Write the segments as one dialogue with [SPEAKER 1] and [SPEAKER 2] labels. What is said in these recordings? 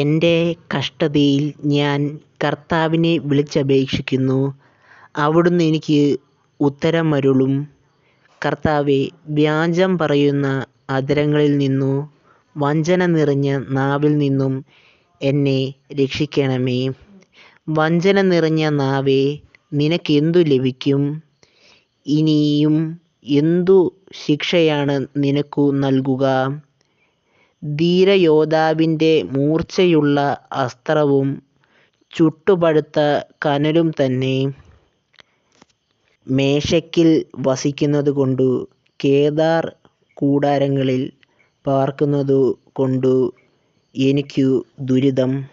[SPEAKER 1] എന്റെ കഷ്ടതയിൽ ഞാൻ കർത്താവിനെ വിളിച്ചപേക്ഷിക്കുന്നു. അവിടുന്ന് എനിക്ക് ഉത്തരമരുളും കർത്താവെ വ്യാജം പറയുന്ന അധരങ്ങളിൽ നിന്നു വഞ്ചന നിറഞ്ഞ നാവിൽ നിന്നും എന്നെ രക്ഷിക്കണമേ. വഞ്ചന നിറഞ്ഞ നാവേ നിനക്കെന്തു ലഭിക്കും? ഇനിയും എന്തു ശിക്ഷയാണ് നിനക്കു നൽകുക? ധീരയോദ്ധാവിന്റെ മൂർച്ചയുള്ള അസ്ത്രവും ചുട്ടുപഴുത്ത കനലും തന്നെ മേശയ്ക്കിൽ വസിക്കുന്നതുകൊണ്ടു കേദാർ കൂടാരങ്ങളിൽ പാർക്കുന്നതു കൊണ്ടു എനിക്കു ദുരിതം.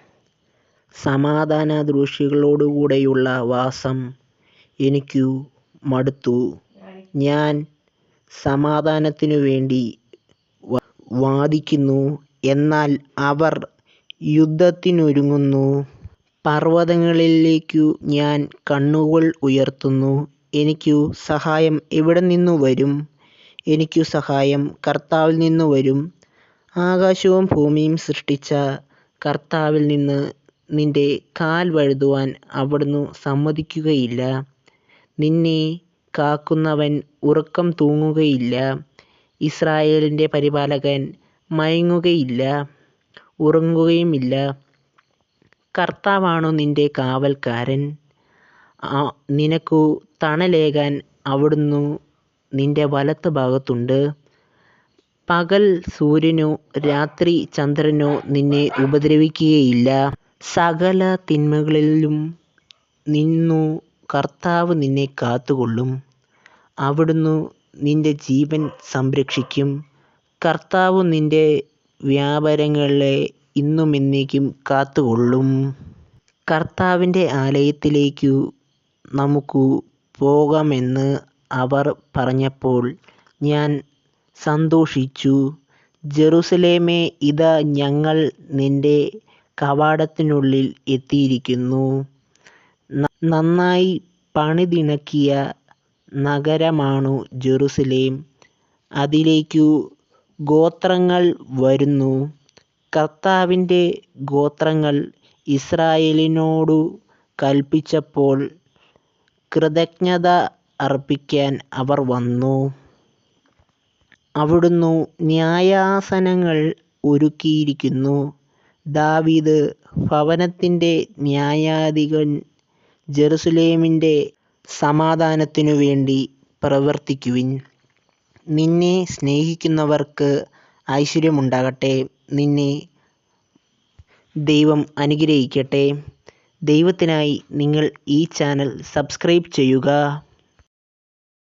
[SPEAKER 1] സമാധാനദ്രോഹികളോടുകൂടെയുള്ള വാസം എനിക്കു മടുത്തു. ഞാൻ സമാധാനത്തിനു വേണ്ടി വാദിക്കുന്നു. എന്നാൽ അവർ യുദ്ധത്തിനൊരുങ്ങുന്നു. പർവതങ്ങളിലേക്കു ഞാൻ കണ്ണുകൾ ഉയർത്തുന്നു. എനിക്കു സഹായം എവിടെ എവിടെനിന്നു വരും? എനിക്കു സഹായം കർത്താവിൽ നിന്നു വരും. ആകാശവും ഭൂമിയും സൃഷ്ടിച്ച കർത്താവിൽ നിന്ന് നിന്റെ കാൽ വഴുതുവാൻ അവിടുന്ന് സമ്മതിക്കുകയില്ല. നിന്നെ കാക്കുന്നവൻ ഉറക്കം തൂങ്ങുകയില്ല. ഇസ്രായേലിന്റെ പരിപാലകൻ മയങ്ങുകയില്ല ഉറങ്ങുകയുമില്ല. കർത്താവാണു നിന്റെ കാവൽക്കാരൻ. നിനക്കു തണലേകാൻ അവിടുന്ന് നിന്റെ വലത്തുഭാഗത്തുണ്ട് പകൽ സൂര്യനോ രാത്രി ചന്ദ്രനോ നിന്നെ ഉപദ്രവിക്കുകയില്ല. സകല തിന്മകളിലും നിന്നു കർത്താവ് നിന്നെ കാത്തുകൊള്ളും. അവിടുന്ന് നിന്റെ ജീവൻ സംരക്ഷിക്കും. കർത്താവ് നിന്റെ വ്യാപാരങ്ങളെ ഇന്നും എന്നേക്കും കാത്തുകൊള്ളും. കർത്താവിന്റെ ആലയത്തിലേക്കു നമുക്കു പോകാമെന്ന് അവർ പറഞ്ഞപ്പോൾ ഞാൻ സന്തോഷിച്ചു. ജെറുസലേമേ ഇതാ ഞങ്ങൾ നിന്റെ കവാടത്തിനുള്ളിൽ എത്തിയിരിക്കുന്നു. നന്നായി പണിതിണക്കിയ നഗരമാണു ജെറുസലേം. അതിലേക്കു ഗോത്രങ്ങൾ വരുന്നു. കർത്താവിന്റെ ഗോത്രങ്ങൾ ഇസ്രായേലിനോടു കല്പിച്ചപ്പോൾ കൃതജ്ഞത അർപ്പിക്കാൻ അവർ വന്നു. അവിടുന്നു ന്യായാസനങ്ങൾ ഒരുക്കിയിരിക്കുന്നു. ദാവീദ് ഭവനത്തിന്റെ ന്യായാധിപൻ ജെറുസലേമിന്റെ സമാധാനത്തിനു വേണ്ടി പ്രവർത്തിക്കുവിൻ. നിന്നെ സ്നേഹിക്കുന്നവർക്ക് ഐശ്വര്യമുണ്ടാകട്ടെ. നിന്നെ ദൈവം അനുഗ്രഹിക്കട്ടെ. ദൈവത്തിനായി നിങ്ങൾ ഈ ചാനൽ സബ്സ്ക്രൈബ് ചെയ്യുക.